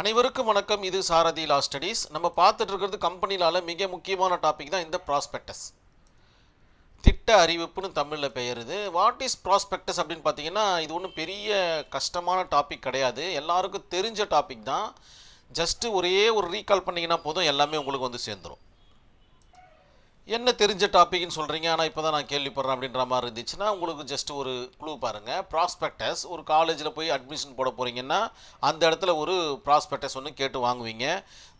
அனைவருக்கும் வணக்கம். இது சாரதி லா ஸ்டடீஸ். நம்ம பார்த்துட்டு இருக்கிறது கம்பெனிலால மிக முக்கியமான டாபிக் தான் இந்த ப்ராஸ்பெக்டஸ். திட்ட அறிவிப்புன்னு தமிழில் பெயருது. வாட் இஸ் ப்ராஸ்பெக்டஸ் அப்படின்னு பார்த்தீங்கன்னா இது ஒன்றும் பெரிய கஷ்டமான டாபிக் கிடையாது. எல்லாருக்கும் தெரிஞ்ச டாபிக் தான். ஜஸ்ட்டு ஒரே ஒரு ரீகால் பண்ணிங்கன்னா போதும் எல்லாமே உங்களுக்கு வந்து சேர்ந்துடும் என்ன தெரிஞ்ச டாப்பிக்னு சொல்கிறீங்க ஆனால் இப்போ தான் நான் கேள்விப்படுறேன் அப்படின்ற மாதிரி இருந்துச்சுன்னா உங்களுக்கு ஜஸ்ட் ஒரு க்ளூ பாருங்கள் ப்ராஸ்பெக்டஸ் ஒரு காலேஜில் போய் அட்மிஷன் போட போகிறீங்கன்னா அந்த இடத்துல ஒரு ப்ராஸ்பெக்டஸ் ஒன்று கேட்டு வாங்குவீங்க.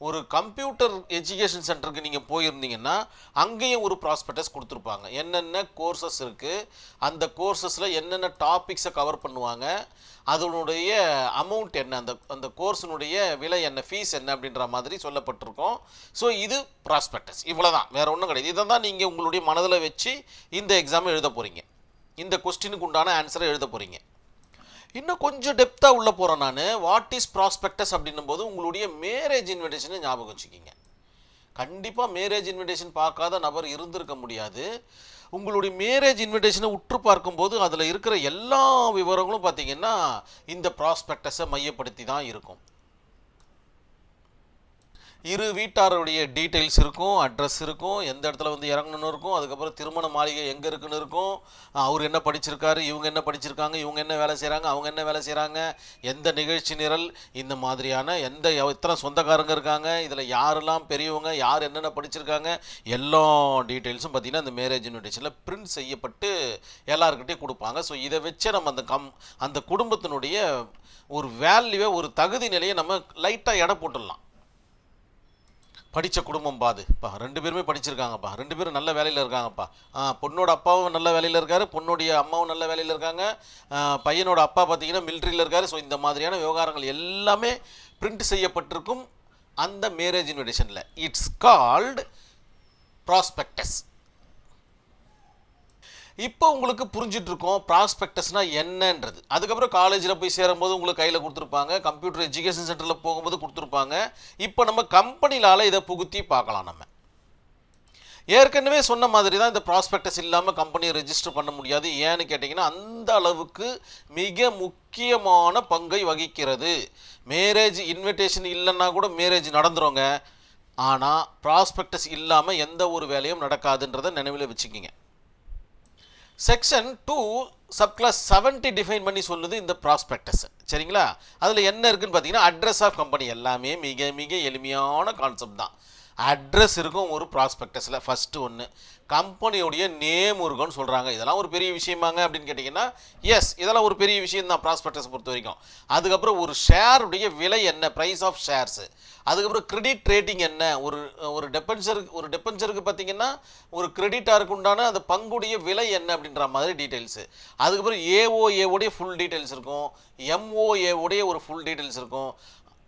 ஒரு கம்ப்யூட்டர் எஜுகேஷன் சென்டருக்கு நீங்கள் போயிருந்தீங்கன்னா அங்கேயும் ஒரு ப்ராஸ்பெக்டஸ் கொடுத்துருப்பாங்க. என்னென்ன கோர்சஸ் இருக்குது அந்த கோர்சஸில் என்னென்ன டாபிக்ஸை கவர் பண்ணுவாங்க அதனுடைய அமௌண்ட் என்ன அந்த அந்த கோர்ஸினுடைய விலை என்ன ஃபீஸ் என்ன அப்படின்ற மாதிரி சொல்லப்பட்டிருக்கும். ஸோ இது ப்ராஸ்பெக்டஸ் இவ்வளோ தான் வேறு ஒன்றும் கிடையாது. இதை தான் நீங்கள் உங்களுடைய மனதில் வச்சு இந்த எக்ஸாம் எழுத போகிறீங்க இந்த கொஸ்டினுக்கு உண்டான ஆன்சரை எழுத போகிறீங்க இன்னும் கொஞ்சம் டெப்த்தாக உள்ளே போகிறேன் நான். வாட் இஸ் ப்ராஸ்பெக்டஸ் அப்படின்னும் போது உங்களுடைய மேரேஜ் இன்விடேஷனை ஞாபகம் வச்சுக்கிங்க. கண்டிப்பாக மேரேஜ் இன்விடேஷன் பார்க்காத நபர் இருந்திருக்க முடியாது. உங்களுடைய மேரேஜ் இன்விடேஷனை உற்று பார்க்கும்போது அதில் இருக்கிற எல்லா விவரங்களும் பார்த்தீங்கன்னா இந்த ப்ராஸ்பெக்டஸை மையப்படுத்தி தான் இருக்கும். இரு வீட்டாருடைய டீட்டெயில்ஸ் இருக்கும் அட்ரஸ் இருக்கும் எந்த இடத்துல வந்து இறங்கணும்னு இருக்கும் அதுக்கப்புறம் திருமண மாளிகை எங்கே இருக்குன்னு இருக்கும். அவர் என்ன படிச்சிருக்காரு இவங்க என்ன படிச்சிருக்காங்க இவங்க என்ன வேலை செய்கிறாங்க அவங்க என்ன வேலை செய்கிறாங்க எந்த நிகழ்ச்சி நிரல் இந்த மாதிரியான எந்த எத்தனை சொந்தக்காரங்க இருக்காங்க இதில் யாரெல்லாம் பெரியவங்க யார் என்னென்ன படிச்சிருக்காங்க எல்லா டீட்டெயில்ஸும் பார்த்தீங்கன்னா இந்த மேரேஜ் இன்விடேஷனில் பிரிண்ட் செய்யப்பட்டு எல்லாருக்கிட்டையும் கொடுப்பாங்க. ஸோ இதை வச்சே நம்ம அந்த கம் அந்த குடும்பத்தினுடைய ஒரு வேல்யூவை ஒரு தகுதி நிலையை நம்ம லைட்டாக எடை போட்டுடலாம். படித்த குடும்பம் பாதுப்பா ரெண்டு பேருமே படிச்சிருக்காங்கப்பா. ரெண்டு பேரும் நல்ல வேலையில் இருக்காங்கப்பா. ஆ, பொண்ணோட அப்பாவும் நல்ல வேலையில் இருக்காரு. பொண்ணுடைய அம்மாவும் நல்ல வேலையில் இருக்காங்க. பையனோட அப்பா பார்த்தீங்கன்னா மிலிட்ரியில் இருக்காரு. ஸோ இந்த மாதிரியான விவகாரங்கள் எல்லாமே பிரிண்ட் செய்யப்பட்டிருக்கும் அந்த மேரேஜ் இன்விடேஷனில் இட்ஸ் கால்டு ப்ராஸ்பெக்டஸ் இப்போ உங்களுக்கு புரிஞ்சிட்டு இருக்கோம் ப்ராஸ்பெக்டஸ்னா என்னன்றது. அதுக்கப்புறம் காலேஜில் போய் சேரும்போது உங்களுக்கு கையில் கொடுத்துருப்பாங்க. கம்ப்யூட்டர் எஜுகேஷன் சென்டரில் போகும்போது கொடுத்துருப்பாங்க. இப்போ நம்ம கம்பெனிலால இதை புகுத்தி பார்க்கலாம் நம்ம. ஏற்கனவே சொன்ன மாதிரி தான் இந்த ப்ராஸ்பெக்டஸ் இல்லாமல் கம்பெனியை ரெஜிஸ்டர் பண்ண முடியாது. ஏன்னு கேட்டிங்கன்னா அந்த அளவுக்கு மிக முக்கியமான பங்கை வகிக்கிறது. மேரேஜ் இன்விடேஷன் இல்லைன்னா கூட மேரேஜ் நடந்துருங்க. ஆனால் ப்ராஸ்பெக்டஸ் இல்லாமல் எந்த ஒரு வேலையும் நடக்காதுன்றதை நினைவில் வச்சுக்கிங்க. Section two subclass seventy define பண்ணி சொல்லுது இந்த ப்ராஸ்பெக்டஸ் சரிங்களா? அதில் என்ன இருக்குன்னு பார்த்தீங்கன்னா அட்ரஸ் ஆஃப் கம்பெனி எல்லாமே மிக மிக எளிமையான கான்செப்ட் தான். அட்ரஸ் இருக்கும் ஒரு ப்ராஸ்பெக்டஸில் ஃபஸ்ட்டு ஒன்று கம்பெனியோடைய நேம் இருக்கும்னு சொல்கிறாங்க இதெல்லாம் ஒரு பெரிய விஷயமாங்க அப்படின்னு கேட்டிங்கன்னா எஸ் இதெல்லாம் ஒரு பெரிய விஷயம் தான் ப்ராஸ்பெக்டஸ் பொறுத்த வரைக்கும். அதுக்கப்புறம் ஒரு ஷேருடைய விலை என்ன? ப்ரைஸ் ஆஃப் ஷேர்ஸு அதுக்கப்புறம் கிரெடிட் ரேட்டிங் என்ன? ஒரு ஒரு டெபென்சருக்கு ஒரு டெபென்சருக்கு பார்த்தீங்கன்னா ஒரு கிரெடிட்டாருக்கு உண்டான அந்த பங்குடைய விலை என்ன அப்படின்ற மாதிரி டீட்டெயில்ஸு அதுக்கப்புறம் ஏஓஏவுடைய ஃபுல் டீட்டெயில்ஸ் இருக்கும். எம்ஓஏவுடைய ஒரு ஃபுல் டீட்டெயில்ஸ் இருக்கும்.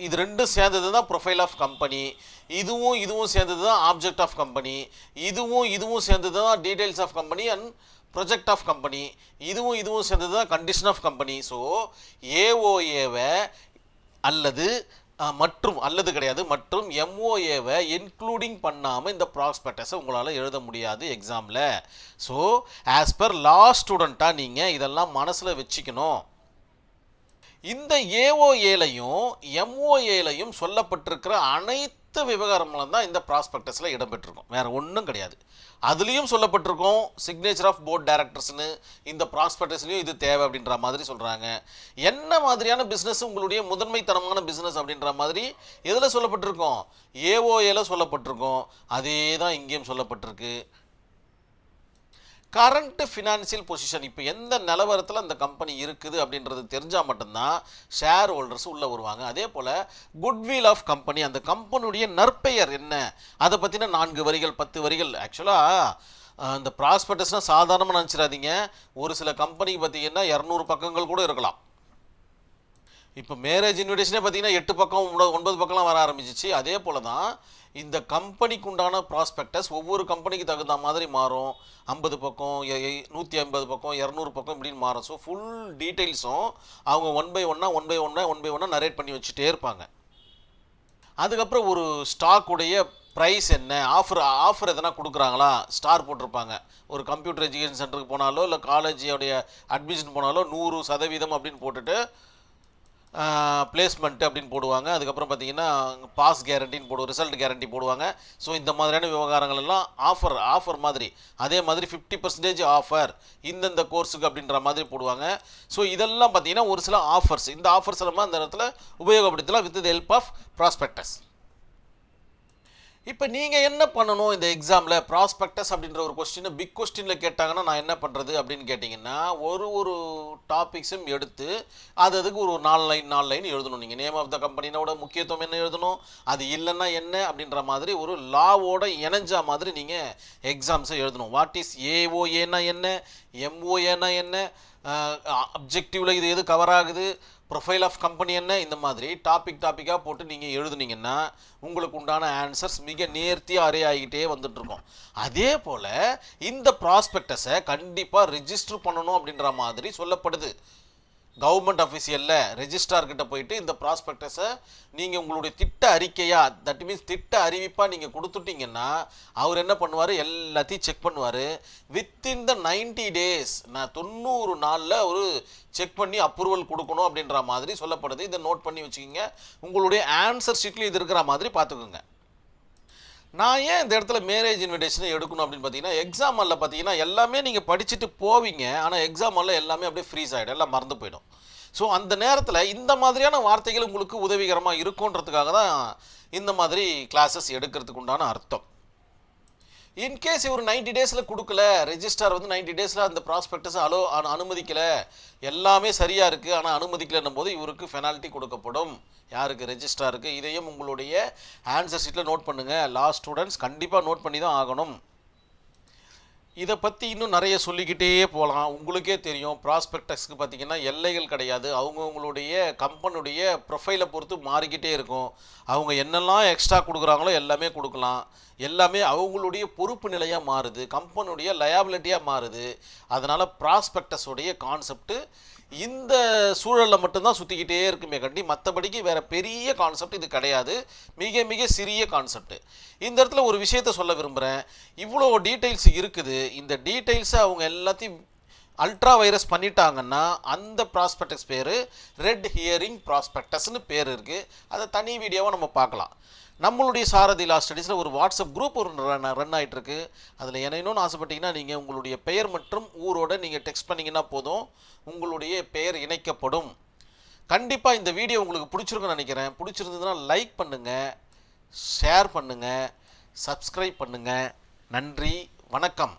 இது ரெண்டும் சேர்ந்தது தான் ப்ரொஃபைல் ஆஃப் கம்பெனி இதுவும் இதுவும் சேர்ந்தது தான் ஆப்ஜெக்ட் ஆஃப் கம்பெனி இதுவும் இதுவும் சேர்ந்தது தான் details of company and project of company இதுவும் இதுவும் சேர்ந்தது தான் கண்டிஷன் ஆஃப் கம்பெனி ஸோ ஏஓஏவை அல்லது மற்றும் அல்லது கிடையாது மற்றும் எம்ஓஏவை இன்க்ளூடிங் பண்ணாமல் இந்த ப்ராஸ்பெக்டஸை உங்களால் எழுத முடியாது எக்ஸாமில் ஸோ ஆஸ் பர் லா ஸ்டூடெண்ட்டாக நீங்கள் இதெல்லாம் மனசில் வச்சுக்கணும். இந்த ஏஓஏலையும் எம்ஓஏலையும் சொல்லப்பட்டிருக்கிற அனைத்து விவகாரங்களும் தான் இந்த ப்ராஸ்பெக்டஸில் இடம்பெற்றிருக்கும். வேறு ஒன்றும் கிடையாது. அதுலேயும் சொல்லப்பட்டிருக்கும் சிக்னேச்சர் ஆஃப் போர்ட் டைரக்டர்ஸ்னு இந்த ப்ராஸ்பெக்டஸ்லையும் இது தேவை அப்படின்ற மாதிரி சொல்கிறாங்க என்ன மாதிரியான பிஸ்னஸ் உங்களுடைய முதன்மைத்தனமான பிஸ்னஸ் அப்படின்ற மாதிரி எதில் சொல்லப்பட்டிருக்கும்? ஏஓஏல சொல்லப்பட்டிருக்கும். அதே தான் இங்கேயும் சொல்லப்பட்டிருக்கு. கரண்ட் ஃபினான்சியல் பொசிஷன் இப்போ எந்த நிலவரத்தில் அந்த கம்பெனி இருக்குது அப்படின்றது தெரிஞ்சால் மட்டும்தான் ஷேர் ஹோல்டர்ஸ் உள்ளே வருவாங்க. அதே போல் குட்வில் ஆஃப் கம்பெனி அந்த கம்பெனியுடைய நற்பெயர் என்ன? அதை பற்றின நான்கு வரிகள் பத்து வரிகள். ஆக்சுவலாக இந்த ப்ராஸ்பெக்டஸ்னால் சாதாரணமாக நினச்சிடாதீங்க. ஒரு சில கம்பெனி பார்த்தீங்கன்னா இரநூறு பக்கங்கள் கூட இருக்கலாம். இப்போ மேரேஜ் இன்விடேஷனே பார்த்தீங்கன்னா எட்டு பக்கம் ஒன்பது- ஒன்பது பக்கம்லாம் வர ஆரம்பிச்சிச்சு. அதே போல தான் இந்த கம்பெனிக்கு உண்டான ப்ராஸ்பெக்டஸ் ஒவ்வொரு கம்பெனிக்கு தகுந்த மாதிரி மாறும். ஐம்பது பக்கம் நூற்றி ஐம்பது பக்கம் இரநூறு பக்கம் இப்படின்னு மாறும். ஸோ ஃபுல் டீட்டெயில்ஸும் அவங்க ஒன் பை ஒன்னாக ஒன் பை ஒன்னாக ஒன் பை ஒன்னாக நரேட் பண்ணி வச்சுட்டே இருப்பாங்க. அதுக்கப்புறம் ஒரு ஸ்டாக்குடைய ப்ரைஸ் என்ன? ஆஃபர் ஆஃபர் எதனா கொடுக்குறாங்களா? ஸ்டார் போட்டிருப்பாங்க. ஒரு கம்ப்யூட்டர் எஜுகேஷன் சென்டருக்கு போனாலோ இல்லை காலேஜோடைய அட்மிஷன் போனாலோ நூறு சதவீதம் அப்படின்னு போட்டுட்டு பிளேஸ்மெண்ட் அப்படின்னு போடுவாங்க. அதுக்கப்புறம் பார்த்தீங்கன்னா பாஸ் கேரண்டின்னு போடுவோம் ரிசல்ட் கேரண்டி போடுவாங்க. ஸோ இந்த மாதிரியான விவகாரங்கள் எல்லாம் ஆஃபர் ஆஃபர் மாதிரி. அதே மாதிரி ஃபிஃப்டி பர்சன்டேஜ் ஆஃபர் இந்தந்த கோர்ஸுக்கு அப்படின்ற மாதிரி போடுவாங்க. ஸோ இதெல்லாம் பார்த்தீங்கன்னா ஒரு சில ஆஃபர்ஸ் இந்த ஆஃபர்ஸ் நம்ம அந்த இடத்துல உபயோகப்படுத்தலாம் with the help of prospectus இப்போ நீங்கள் என்ன பண்ணணும் இந்த எக்ஸாமில் ப்ராஸ்பெக்டஸ் அப்படின்ற ஒரு கொஸ்டினை பிக் கொஸ்டினில் கேட்டாங்கன்னா நான் என்ன பண்ணுறது அப்படின்னு கேட்டிங்கன்னா ஒரு ஒரு டாபிக்ஸும் எடுத்து அது அதுக்கு ஒரு நாலு லைன் நாலு லைன் எழுதணும். நீங்கள் நேம் ஆஃப் த கம்பெனினோட முக்கியத்துவம் என்ன எழுதணும்? அது இல்லைன்னா என்ன? அப்படின்ற மாதிரி ஒரு லாவோட இணைஞ்ச மாதிரி நீங்கள் எக்ஸாம்ஸை எழுதணும். வாட் இஸ் ஏஓஏனா என்ன? எம்ஓஏனா என்ன? அப்ஜெக்டிவில் இது எது கவர் ஆகுது? ப்ரொஃபைல் ஆஃப் கம்பெனி என்ன? இந்த மாதிரி டாபிக் டாப்பிக்காக போட்டு நீங்கள் எழுதுனீங்கன்னா உங்களுக்கு உண்டான ஆன்சர்ஸ் மிக நேர்த்தியாக அரே ஆகிக்கிட்டே வந்துட்டுருக்கோம் அதே போல் இந்த ப்ராஸ்பெக்டஸை கண்டிப்பாக ரிஜிஸ்டர் பண்ணணும் அப்படின்ற மாதிரி சொல்லப்படுது. கவர்மெண்ட் அஃபிஷியலில் ரெஜிஸ்ட்ரார்கிட்ட போயிட்டு இந்த ப்ராஸ்பெக்டஸை நீங்கள் உங்களுடைய திட்ட அறிக்கையாக தட் மீன்ஸ் திட்ட அறிவிப்பாக நீங்கள் கொடுத்துட்டீங்கன்னா அவர் என்ன பண்ணுவார்? எல்லாத்தையும் செக் பண்ணுவார். வித்தின் த நைன்டி டேஸ் நான் தொண்ணூறு நாளில் ஒரு செக் பண்ணி அப்ரூவல் கொடுக்கணும் அப்படின்ற மாதிரி சொல்லப்படுது. இதை நோட் பண்ணி வச்சுக்கிங்க. உங்களுடைய ஆன்சர் ஷீட்லையும் இது இருக்கிற மாதிரி பார்த்துக்கோங்க. நான் ஏன் இந்த இடத்துல மேரேஜ் இன்விடேஷனை எடுக்கணும் அப்படின்னு பார்த்தீங்கன்னா எக்ஸாம் ஹாலில் பார்த்தீங்கன்னா எல்லாமே நீங்கள் படிச்சுட்டு போவீங்க. ஆனால் எக்ஸாம் ஹாலில் எல்லாமே அப்படியே ஃப்ரீஸ் ஆகிடும் எல்லாம் மறந்து போயிடும். ஸோ அந்த நேரத்தில் இந்த மாதிரியான வார்த்தைகள் உங்களுக்கு உதவிகரமாக இருக்குன்றதுக்காக தான் இந்த மாதிரி கிளாஸஸ் எடுக்கிறதுக்கு உண்டான அர்த்தம். இன்கேஸ் இவர் நைன்டி டேஸில் கொடுக்கல ரெஜிஸ்டார் வந்து நைன்டி டேஸில் அந்த ப்ராஸ்பெக்டஸ் அலோ அனுமதிக்கலை. எல்லாமே சரியாக இருக்குது ஆனால் அனுமதிக்கலைன்னும் போது இவருக்கு பெனால்ட்டி கொடுக்கப்படும். யாருக்கு? ரெஜிஸ்டாருக்கு இதையும் உங்களுடைய ஆன்சர் ஷீட்டில் நோட் பண்ணுங்கள் லா ஸ்டூடெண்ட்ஸ் கண்டிப்பாக நோட் பண்ணி தான் ஆகணும். இதை பற்றி இன்னும் நிறைய சொல்லிக்கிட்டே போகலாம். உங்களுக்கே தெரியும் ப்ராஸ்பெக்டஸ்க்கு பார்த்தீங்கன்னா எல்லைகள் கிடையாது. அவங்கவுங்களுடைய கம்பெனுடைய ப்ரொஃபைலை பொறுத்து மாறிக்கிட்டே இருக்கும். அவங்க என்னெல்லாம் எக்ஸ்ட்ரா கொடுக்குறாங்களோ எல்லாமே கொடுக்கலாம். எல்லாமே அவங்களுடைய பொறுப்பு நிலையாக மாறுது. கம்பெனுடைய லயாபிலிட்டியாக மாறுது. அதனால் ப்ராஸ்பெக்டஸுடைய கான்செப்ட்டு இந்த சூழலில் மட்டும்தான் சுற்றிக்கிட்டே இருக்குமே கண்டி மற்றபடிக்கு வேற பெரிய கான்செப்ட் இது கிடையாது. மிக மிக சிறிய கான்செப்ட் இந்த இடத்துல ஒரு விஷயத்த சொல்ல விரும்புகிறேன் இவ்வளோ டீட்டெயில்ஸ் இருக்குது. இந்த டீட்டெயில்ஸை அவங்க எல்லாத்தையும் அல்ட்ரா வைரஸ் பண்ணிட்டாங்கன்னா அந்த ப்ராஸ்பெக்டஸ் பேர் ரெட் ஹியரிங் ப்ராஸ்பெக்டஸ்னு பேர் இருக்குது அதை தனி வீடியோவை நம்ம பார்க்கலாம். நம்மளுடைய சாரதி லா ஸ்டடீஸில் ஒரு வாட்ஸ்அப் குரூப் ஒரு ரன் ரன் ஆகிட்டு இருக்கு. அதில் இணையணும்னு ஆசைப்பட்டீங்கன்னா நீங்கள் உங்களுடைய பெயர் மற்றும் ஊரோட நீங்கள் டெக்ஸ்ட் பண்ணிங்கன்னா போதும். உங்களுடைய பெயர் இணைக்கப்படும். கண்டிப்பாக இந்த வீடியோ உங்களுக்கு பிடிச்சிருக்குன்னு நினைக்கிறேன். பிடிச்சிருந்ததுன்னா லைக் பண்ணுங்கள் ஷேர் பண்ணுங்கள் சப்ஸ்கிரைப் பண்ணுங்கள் நன்றி வணக்கம்.